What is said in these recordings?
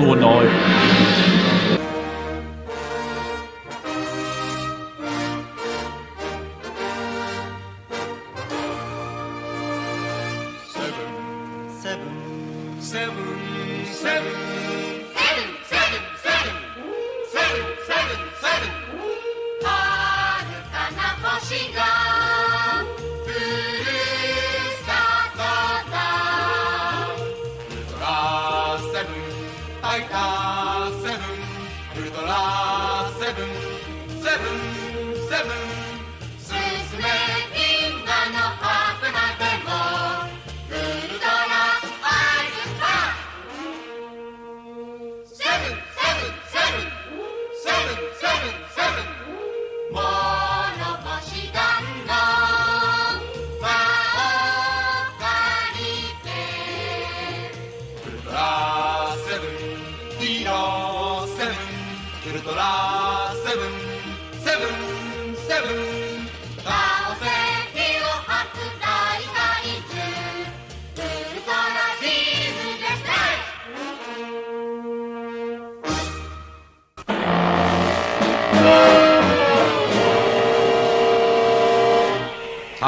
ตัว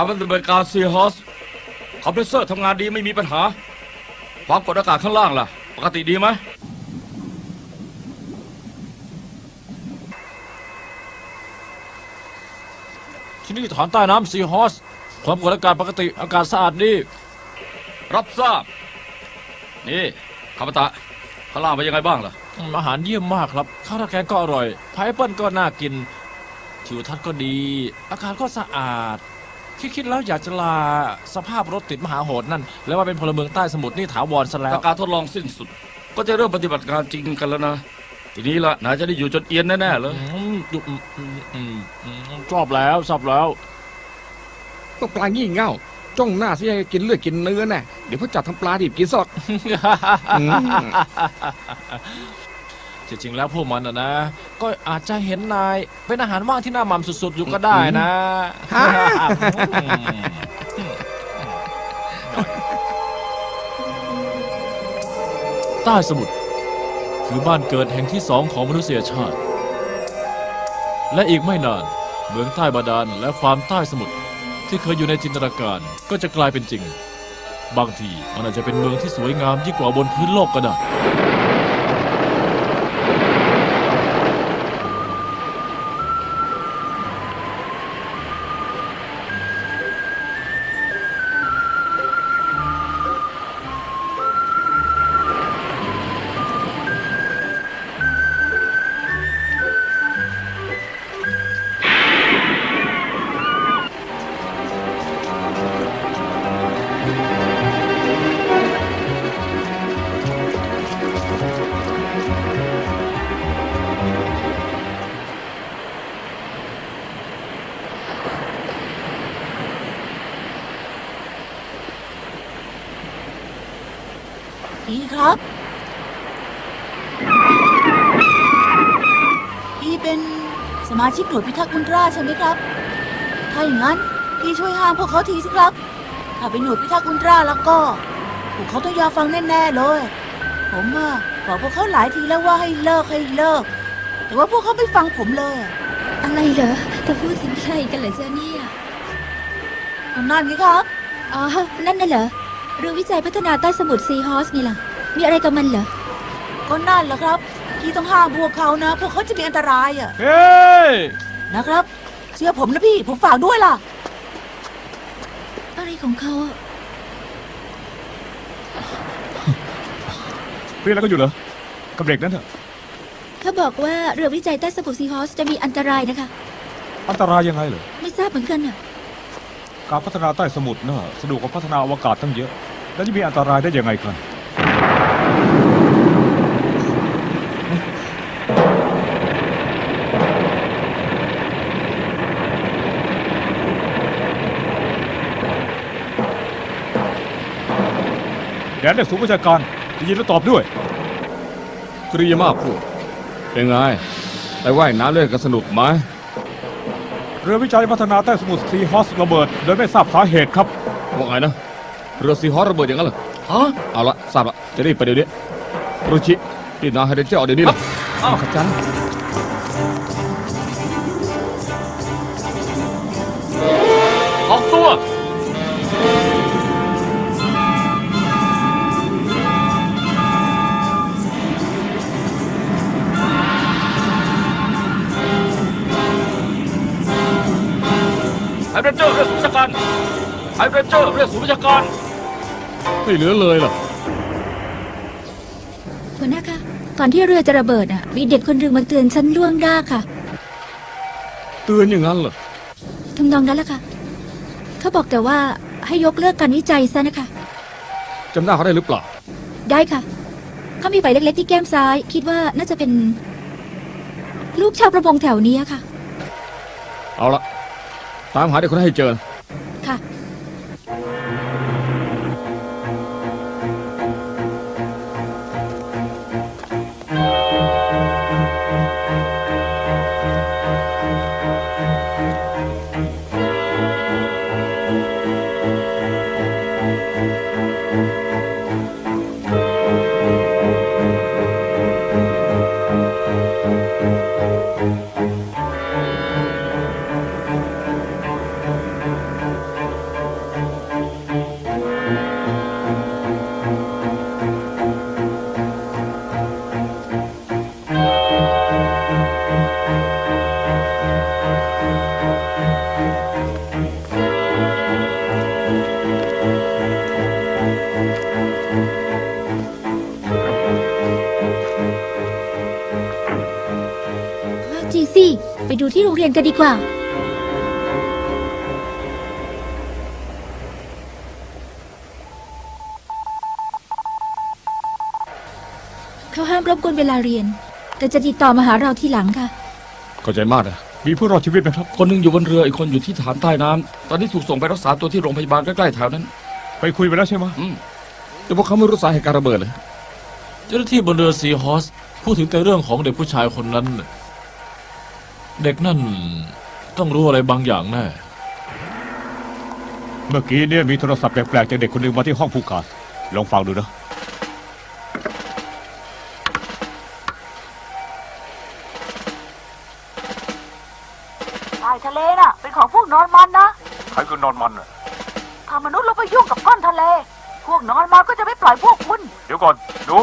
ถามปฏิบัติการซีฮอสคอมเพรสเซอร์ทำงานดีไม่มีปัญหา ความกดอากาศข้างล่างล่ะ ปกติดีไหมที่นี่ฐานใต้น้ำซีฮอสความกดอากาศปกติอากาศสะอาดดี รับทราบ นี่คาปตะข้างล่างเป็นยังไงบ้างล่ะ อาหารเยี่ยมมากครับ ข้าวราดแกงก็อร่อยพายเปิ้ลก็น่ากินทิวทัศน์ก็ดี อากาศก็สะอาด คิดๆแล้วอยากจะลาสภาพรถติดมหาโหดนั่น แล้วว่าเป็นพลเมืองใต้สมุทรนี่ถาวรซะแล้ว ถ้าการทดลองสิ้นสุด ก็จะเริ่มปฏิบัติการจริงกันแล้วนะ ทีนี้ละนายจะได้อยู่จนเอียนแน่ๆเลยอืมดูอืมอืมอืมอืมชอบแล้วชอบแล้ว ต้องปลางี่เง่าจ้องหน้าสิให้กินเลือดกินเนื้อแน่เดี๋ยวพ่อจัดทำปลาดิบกินสดอืม จริงๆแล้วพวกมันนะนะ ก็อาจจะเห็นนายเป็นอาหารว่างที่น่าหม่ำสุดๆอยู่ก็ได้นะฮะใต้สมุทรคือบ้านเกิดแห่งที่สองของมนุษยชาติ และอีกไม่นาน เมืองใต้บาดาลและความใต้สมุทรที่เคยอยู่ในจินตนาการก็จะกลายเป็นจริง บางทีมันอาจจะเป็นเมืองที่สวยงามยิ่งกว่าบนพื้นโลกก็ได้ มาชิกหน่วยพิทักษ์อุลตร้าใช่ไหมครับ ถ้าอย่างนั้นพี่ช่วยห้ามพวกเขาทีสิครับ ถ้าเป็นหน่วยพิทักษ์อุลตร้าแล้วก็ พวกเขาต้องยอมฟังแน่ๆเลย ผมอะบอกพวกเขาหลายทีแล้วว่าให้เลิกให้เลิก แต่ว่าพวกเขาไม่ฟังผมเลยอะอะไรเหรอเธอพูดถึงใครกันเหรอจ๊ะเนี่ยก็นั่นไงครับ อ๋อ นั่นน่ะเหรอ เรื่องวิจัยพัฒนาใต้สมุทรซีฮอสไงล่ะ มีอะไรกับมันเหรอ ก็นั่นแหละครับ พี่ต้องห้ามพวกเขานะ พวกเขาจะมีอันตรายอะเฮ้ย นะครับ เชื่อผมนะพี่ ผมฝากด้วยล่ะ อะไรของเขาอะเรียนแล้วก็อยู่เหรอกับเด็กนั้นเถอะเขาบอกว่าเรือวิจัยใต้สมุทรซีฮอสจะมีอันตรายนะคะ อันตรายยังไงเหรอ ไม่ทราบเหมือนกันอะการพัฒนาใต้สมุทรน่ะสะดวกกว่าพัฒนาอวกาศตั้งเยอะ แล้วจะมีอันตรายได้ยังไงกัน แดนได้สูงประชาการได้ยินแล้วตอบด้วยกรีมากพูดเป็นไงไปว่ายน้ำเล่นกันสนุกไหมเรือวิจัยพัฒนาใต้สมุทรซีฮอสระเบิดโดยไม่ทราบสาเหตุครับว่าไงนะเรือซีฮอสระเบิดอย่างนั้นเหรอฮะเอาละทราบละจะรีบไปเดี๋ยวนี้รุชิรีบนาให้เดนเจอร์ออกเดี๋ยวนี้เลยเอ้าขจัน อร์เรียกศูนย์ราชการไม่เหลือเลยล่ะหัวหน้าคะก่อนที่เรือจะระเบิดอะ มีเด็กคนหนึ่งมาเตือนฉันล่วงหน้าค่ะ เตือนอย่างนั้นเหรอทำนองนั้นแหละค่ะ เขาบอกแต่ว่าให้ยกเลิกการวิจัยซะนะคะจำหน้าเขาได้หรือเปล่า ได้ค่ะ เขามีไฝเล็กๆที่แก้มซ้าย คิดว่าน่าจะเป็น ลูกชาวประมงแถวนี้ค่ะ เอาละตามหาเด็กคนนั้นให้เจอค่ะ ไปดูที่โรงเรียนกันดีกว่า เขาห้ามรบกวนเวลาเรียน แต่จะติดต่อมาหาเราทีหลังค่ะ เข้าใจมากนะมีผู้รอดชีวิตไหมครับ คนหนึ่งอยู่บนเรืออีกคนอยู่ที่ฐานใต้น้ำตอนนี้ถูกส่งไปรักษาตัวที่โรงพยาบาลใกล้ๆแถวนั้น ไปคุยไปแล้วใช่ไหมอืม แต่พวกเขาไม่รู้สาเหตุการระเบิดเลย เจ้าหน้าที่บนเรือซีฮอสพูดถึงแต่เรื่องของเด็กผู้ชายคนนั้นน่ะ เด็กนั่นต้องรู้อะไรบางอย่างแน่เมื่อกี้เนี่ยมีโทรศัพท์แปลกๆจากเด็กคนหนึ่งมาที่ห้องผู้การลองฟังดูนะใต้ทะเลน่ะ เป็นของพวกนอนมันนะใครคือนอนมันอะถ้ามนุษย์เราไปยุ่งกับก้อนทะเล พวกนอนมันก็จะไม่ปล่อยพวกคุณ เดี๋ยวก่อน ดู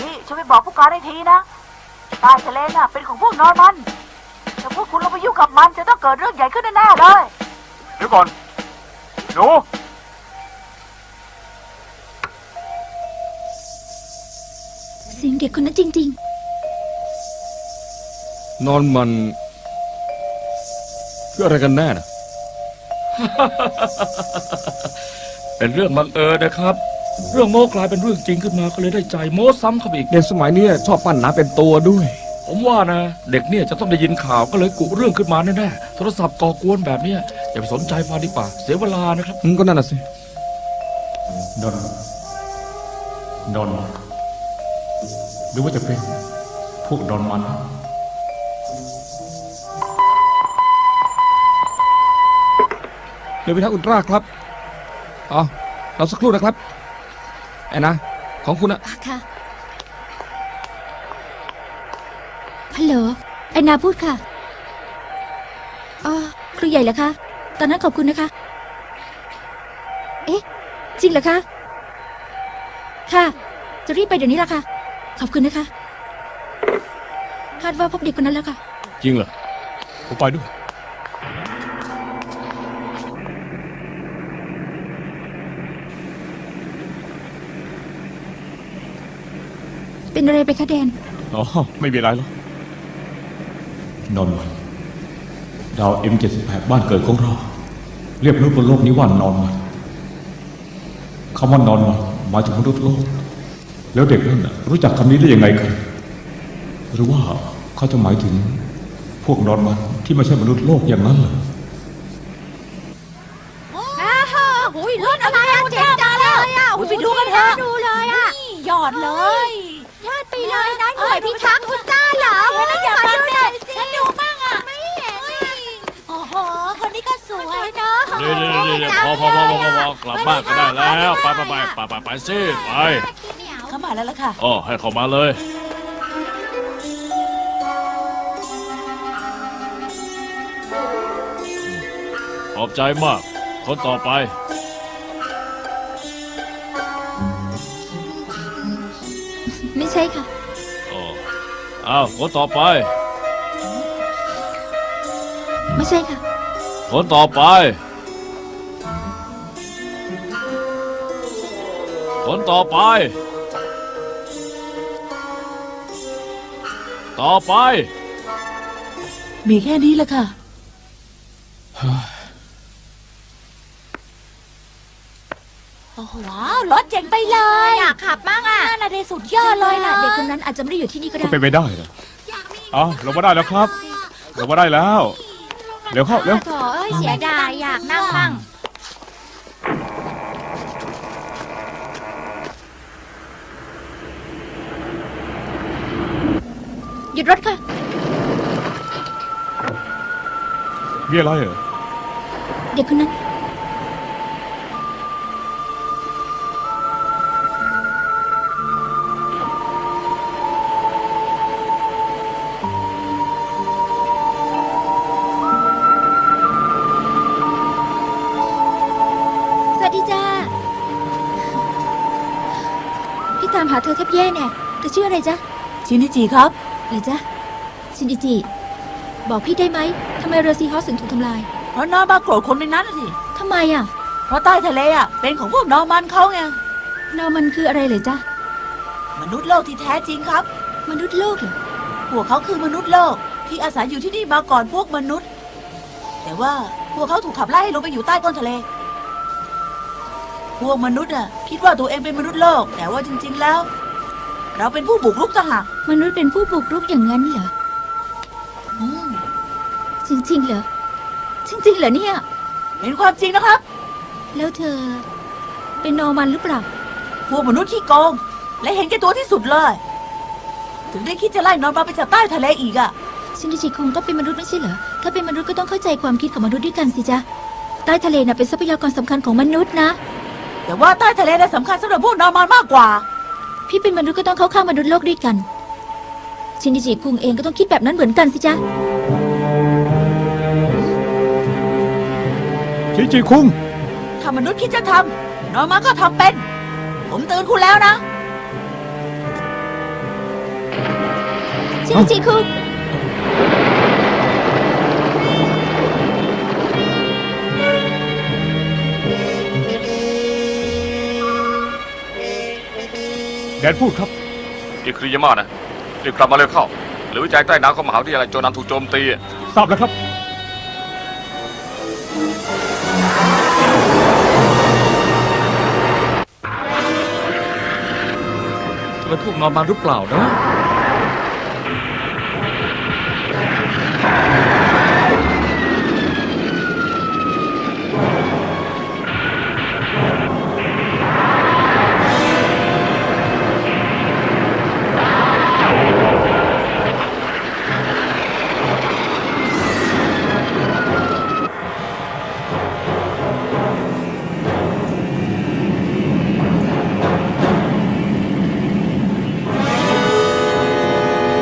นี่ช่วยไปบอกผู้การให้ทีนะใต้ทะเลน่ะ เป็นของพวกนอนมันถ้า พวกคุณเราไปยุ่งกับมันจะต้องเกิดเรื่องใหญ่ขึ้นแน่ๆเลย เดี๋ยวก่อนดูเสียงเด็กคนนั้นจริง นอนมันคืออะไรกันแน่นะเป็นเรื่องบังเอิญนะครับ เรื่องโม้กลายเป็นเรื่องจริงขึ้นมาก็เลยได้ใจโม้ซ้ำเข้าไปอีก เด็กสมัยเนี้ยชอบปั้นหนาเป็นตัวด้วย ผมว่านะ เด็กเนี่ยจะต้องได้ยินข่าวก็เลยกุเรื่องขึ้นมาแน่ๆโทรศัพท์ก่อกวนแบบเนี้ยอย่าไปสนใจฟังดีกว่าเสียเวลานะครับ อืมก็นั่นน่ะสินอนนอนมันหรือว่าจะเป็นพวกนอนมัน เดี๋ยวพิทักษ์อุลตร้าครับอ๋อเราสักครู่นะครับ ไอ้นะ ของคุณอะๆค่ะ ฮัลโหลไอนาพูดค่ะอ๋อครูใหญ่เหรอคะ ตอนนั้นขอบคุณนะคะ เอ๊ะ จริงเหรอคะ ค่ะ จะรีบไปเดี๋ยวนี้ละค่ะ ขอบคุณนะคะ คาดว่าพบเด็กคนนั้นแล้วค่ะ จริงเหรอ ผมไปด้วย เป็นอะไรไปคะแดน อ๋อ ไม่มีอะไรหรอก นอนมันดาว M78 บ้านเกิดของเรา เรียกมนุษย์บนโลกนี้ว่านอนมันคำว่านอนมันหมายถึงมนุษย์โลก แล้วเด็กนั่นรู้จักคำนี้ได้ยังไงกันหรือว่าเขาจะหมายถึงพวกนอนมันที่ไม่ใช่มนุษย์โลกอย่างนั้นเหรอยรุ่นอะไรอะเจ๋งจังเลยอะอุ้ยไปดูกันเถอะดูเลยอะหยอดเลย ยอดไปเลยนะหน่วยพิทักษ์อุลตร้าเหรอ เห็นแล้วอยากดูหน่อยสิฉันดูบ้างอะไม่เห็นโอ้โห คนนี้ก็สวยเนาะ เดี๋ยวเดี๋ยวเดี๋ยว พอพอพอพอพอกลับบ้านก็ได้แล้วไปไปไปไปไปไปสิไปเขามามาแล้วล่ะค่ะ อ๋อให้เข้ามาเลยขอบใจมาก คนต่อไป ไม่ใช่ค่ะ อ๋ออ้าวคนต่อไป ไม่ใช่ค่ะ คนต่อไป ต่อไป ต่อไป มีแค่นี้แหละค่ะ โอ้โหว้าวรถเจ๋งไปเลยอยากขับมากอะน่าได้สุดยอดเลยนะเด็กคนนั้นอาจจะไม่ได้อยู่ที่นี่ก็ได้ เป็นไปได้เหรอเอาลงมาได้แล้วครับลงมาได้แล้วเร็วเข้าเร็วโถเอ้ยเสียดายอยากนั่งมั่ง หยุดรถค่ะ มีอะไรเหรอเด็กคนนั้น สวัสดีจ้า พี่ตามหาเธอแทบแย่แน่เธอชื่ออะไรจ๊ะชินิจิครับ เหรอจ๊ะชินอิจิ บอกพี่ได้ไหมทำไมเรือซีฮอสถึงถูกทำลายเพราะน้องมาโกรธคนในนั้นน่ะสิ ทำไมอะเพราะใต้ทะเลอะเป็นของพวกนอร์มันเขาไง นอมันคืออะไรเหรอจ๊ะมนุษย์โลกที่แท้จริงครับ มนุษย์โลกเหรอพวกเขาคือมนุษย์โลกที่อาศัยอยู่ที่นี่มาก่อนพวกมนุษย์ แต่ว่าพวกเขาถูกขับไล่ให้ลงไปอยู่ใต้ก้นทะเล พวกมนุษย์อะคิดว่าตัวเองเป็นมนุษย์โลก แต่ว่าจริง ๆ แล้ว เราเป็นผู้บุกรุกต่างหากมนุษย์เป็นผู้บุกรุกอย่างนั้นเหรออืมจริงๆเหรอจริงๆเหรอเนี่ย เป็นความจริงนะครับ แล้วเธอ เป็นนอร์มันหรือเปล่าพวกมนุษย์ที่โกง และเห็นแก่ตัวที่สุดเลย ถึงได้คิดจะไล่นอนมาไปจากใต้ทะเลอีกอะชินดิจิคงก็เป็นมนุษย์ไม่ใช่เหรอถ้าเป็นมนุษย์ก็ต้องเข้าใจความคิดของมนุษย์ด้วยกันสิจ๊ะใต้ทะเลน่ะเป็นทรัพยากรสำคัญของมนุษย์นะ แต่ว่าใต้ทะเลน่ะสำคัญสำหรับพวกนอร์มันมากกว่า พี่เป็นมนุษย์ก็ต้องเข้าข้างมนุษย์โลกด้วยกัน ชินดิจิคุงเองก็ต้องคิดแบบนั้นเหมือนกันสิจ๊ะ ชิจิคุง ถ้ามนุษย์คิดจะทำนอร์มันก็ทำเป็น ผมเตือนคุณแล้วนะ ชินดิจิคุง แดนพูดครับนี่คือริยามานะรีบกลับมาเร็วเข้า หรือวิจัยใต้น้ำของมหาวิทยาลัยโจนันถูกโจมตีทราบแล้วครับจะเป็นพวกนอนมันหรือเปล่านะ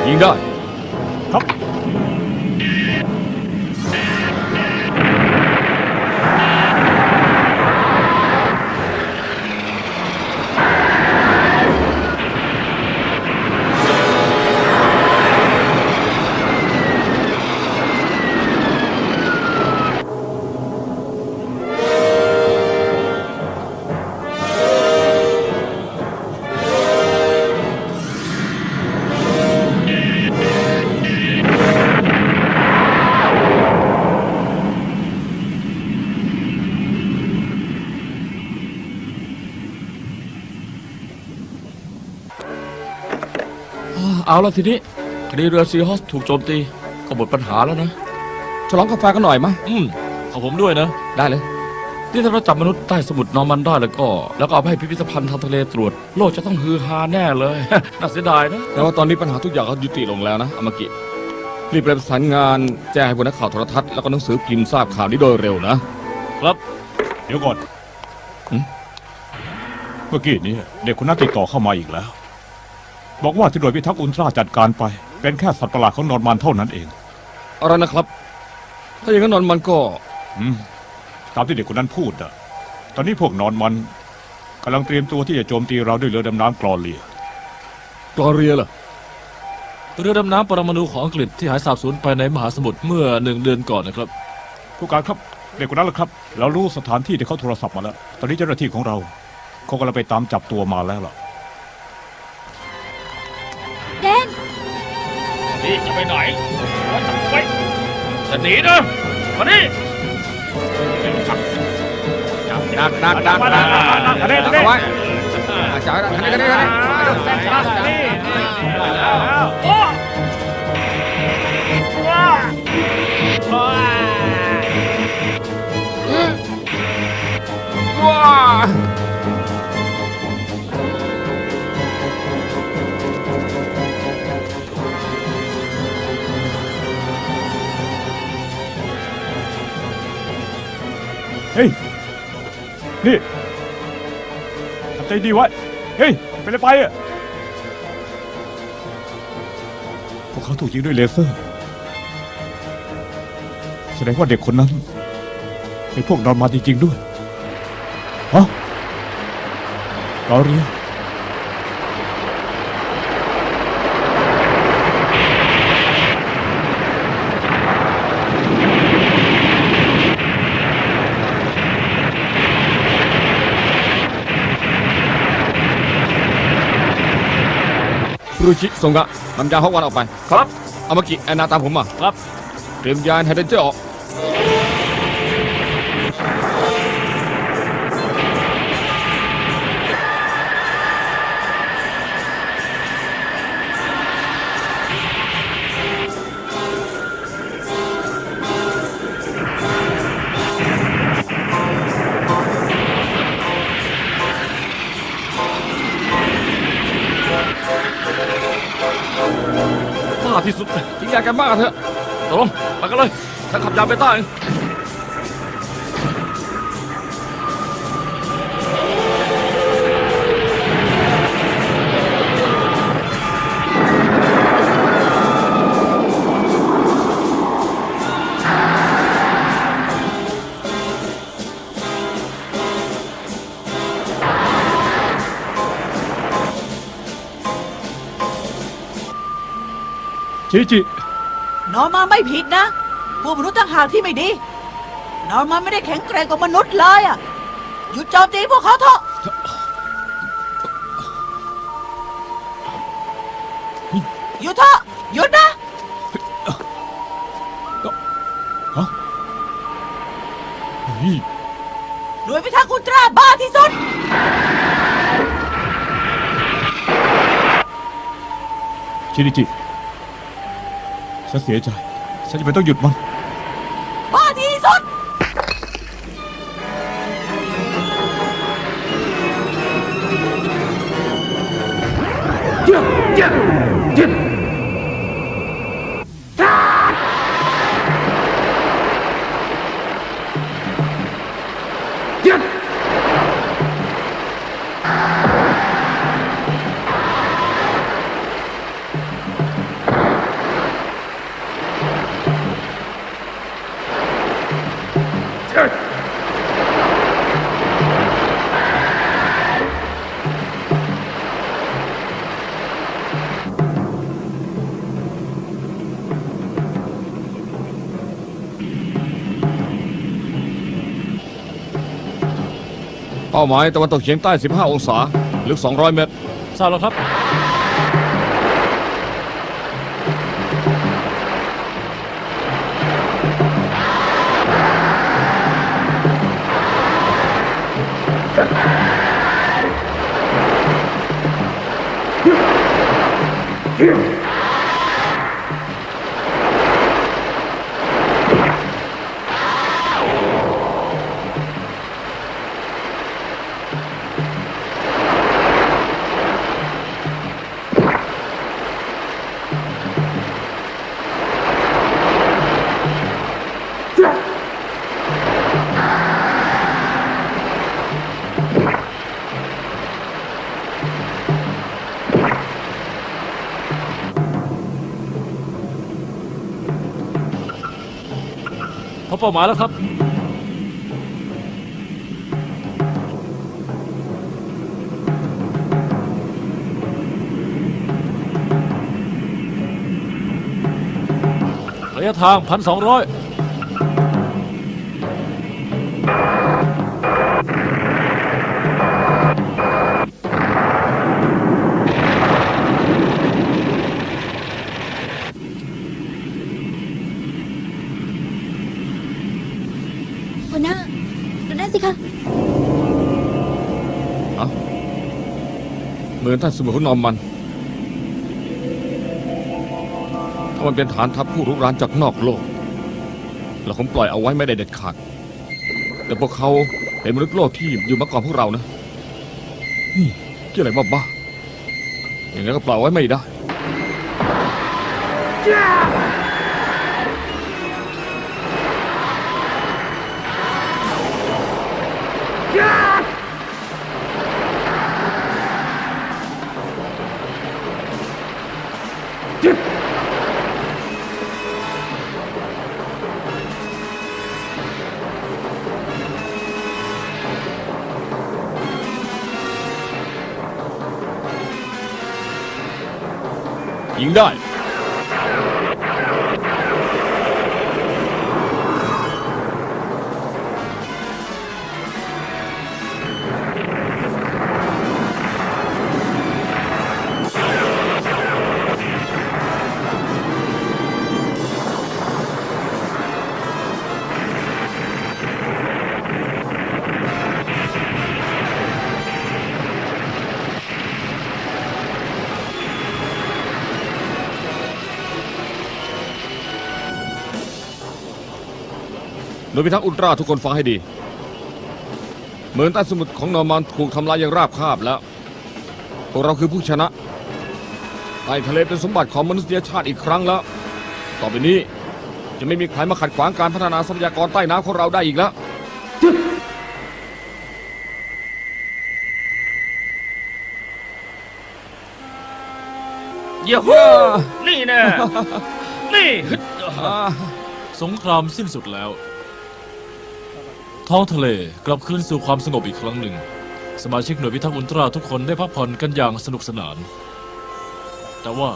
ยิงไเอาละทีนี้คดีเรือซีฮอสถูกโจมตีก็หมดปัญหาแล้วนะ ฉลองกาแฟกันหน่อยมะอืมขอผมด้วยนะ ได้เลย นี่ถ้าเราจับมนุษย์ใต้สมุทรนอร์มันได้แล้วก็ แล้วก็เอาไปให้พิพิธภัณฑ์ทางทะเลตรวจ โลกจะต้องฮือฮาแน่เลย น่าเสียดายนะ แต่ว่าตอนนี้ปัญหาทุกอย่างก็ยุติลงแล้วนะอามากิรีบไปประสานงานแจ้งให้พวกนักข่าวโทรทัศน์แล้วก็หนังสือพิมพ์ทราบข่าวนี้โดยเร็วนะ ครับ เดี๋ยวก่อน หืม เมื่อกี้นี้เด็กคนนั้นติดต่อเข้ามาอีกแล้ว บอกว่าที่หน่วยพิทักษ์อุลตร้าจัดการไป เป็นแค่สัตว์ประหลาดของนอนมันเท่านั้นเอง อะไรนะครับ ถ้าอย่างนั้นนอนมันก็ อืมตามที่เด็กคนนั้นพูดอะตอนนี้พวกนอนมันกำลังเตรียมตัวที่จะโจมตีเราด้วยเรือดำน้ำกรอเลีย กลอเรียเหรอเรือดำน้ำปรมาณูของอังกฤษที่หายสาบสูญไปในมหาสมุทรเมื่อหนึ่งเดือนก่อนนะครับ ผู้การครับเด็กคนนั้นแหละครับ เรารู้สถานที่ที่เขาโทรศัพท์มาแล้ว ตอนนี้เจ้าหน้าที่ของเราเขากำลังไปตามจับตัวมาแล้วล่ะ นี่จะไปไหนว่าจับไว้จะหนีนะมานี่ดักดักดักดักดักเอาไว้อาจารย์ทันทีทันทีทันทีว้าเฮ้ย นี่ทำใจดีไว้ เฮ้ย ไปเลยไปอะพวกเขาถูกยิงด้วยเลเซอร์ แสดงว่าเด็กคนนั้นเป็นพวกนอนมาจริงๆด้วยฮะลอเรีย รุชิส่งกะนำยาฮอกวันออกไป ครับ เอามากิแอนนาตามผมมา ครับ เตรียมยานไฮเดรเจอร์ออก ที่สุดทิ้งยากันบ้าเถอะตกลงไปกันเลยฉันขับยานไปใต้เอง ชิจิ นอนมาไม่ผิดนะ พวกมนุษย์ต่างหากที่ไม่ดี นอนมาไม่ได้แข็งแกร่งกว่ามนุษย์เลยอะ หยุดโจมตีพวกเขาเถอะ หยุดเถอะ หยุดนะ เฮ้ยหน่วยพิทักษ์อุลตร้าบ้าที่สุด ชินิจิ ฉันเสียใจ ฉันจะเป็นต้องหยุดมัน บ้าที่สุด เป้าหมายตะวันตกเฉียงใต้ 15 องศา ลึก 200 เมตร ทราบแล้วครับ เป้าหมายแล้วครับ ระยะทาง 1,200 มือนท่านสมุทรของนอมมัน ถ้ามันเป็นฐานทัพผู้รุกรานจากนอกโลก เราคงปล่อยเอาไว้ไม่ได้เด็ดขาด แต่พวกเขาเป็นมนุษย์โลกที่อยู่มาก่อนพวกเรานะนี่ที่อะไรบ้าๆอย่างนั้นก็ปล่อยไว้ไม่ได้ ยพิทักษ์อุลตร้าทุกคนฟังให้ดี เหมือนใต้สมุทรของนอร์มันถูกทำลายอย่างราบคาบแล้ว พวกเราคือผู้ชนะใต้ทะเลเป็นสมบัติของมนุษยชาติอีกครั้งแล้ว ต่อไปนี้จะไม่มีใครมาขัดขวางการพัฒนาทรัพยากรใต้น้ำของเราได้อีกแล้วเยี่ยฮูนี่แน่ นี่ฮึดสงครามสิ้นสุดแล้ว ท้องทะเลกลับคืนสู่ความสงบอีกครั้งหนึ่ง สมาชิกหน่วยพิทักษ์อุลตร้าทุกคนได้พักผ่อนกันอย่างสนุกสนาน แต่ว่า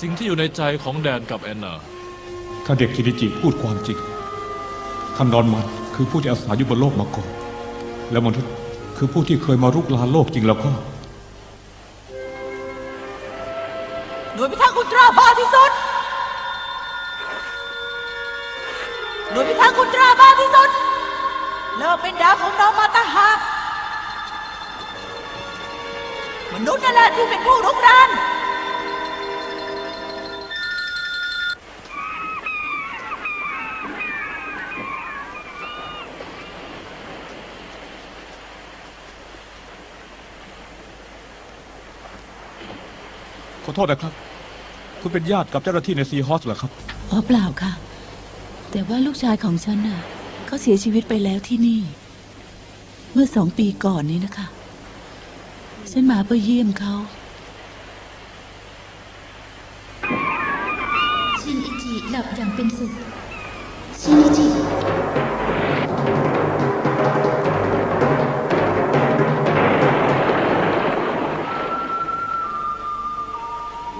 สิ่งที่อยู่ในใจของแดนกับแอนนา ถ้าเด็กคินิจิพูดความจริงท่านนอนมันคือผู้ที่อาศัยอยู่บนโลกมาก่อน และมนุษย์คือผู้ที่เคยมารุกรานโลกจริงแล้วก็ หน่วยพิทักษ์อุลตร้าบ้าที่สุด หน่วยพิทักษ์อุลตร้าบ้าที่สุด เลิกเป็นดาวของน้องมาตาหากมนุษย์นั่นแหละที่เป็นผู้รุกรานขอโทษนะครับ คุณเป็นญาติกับเจ้าหน้าที่ในซีฮอสเหรอครับ อ๋อเปล่าค่ะ แต่ว่าลูกชายของฉันน่ะ เขาเสียชีวิตไปแล้วที่นี่ เมื่อสองปีก่อนนี้นะคะฉันมาเพื่อเยี่ยมเขา ชินอิจิหลับอย่างเป็นสุข ชินอิจิ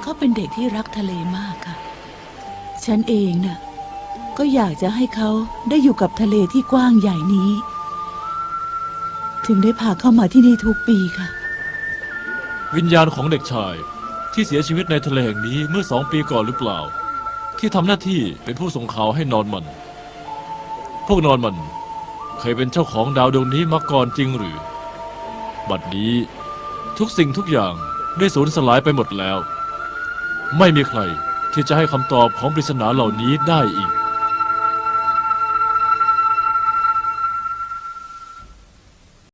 เขาเป็นเด็กที่รักทะเลมากค่ะ ฉันเองน่ะ ก็อยากจะให้เขาได้อยู่กับทะเลที่กว้างใหญ่นี้ ถึงได้พาเข้ามาที่นี่ทุกปีค่ะ วิญญาณของเด็กชาย ที่เสียชีวิตในทะเลแห่งนี้เมื่อสองปีก่อนหรือเปล่า ที่ทำหน้าที่เป็นผู้ส่งข่าวให้นอนมัน พวกนอนมันเคยเป็นเจ้าของดาวดวงนี้มาก่อนจริงหรือ บัดนี้ทุกสิ่งทุกอย่างได้สูญสลายไปหมดแล้ว ไม่มีใครที่จะให้คำตอบของปริศนาเหล่านี้ได้อีก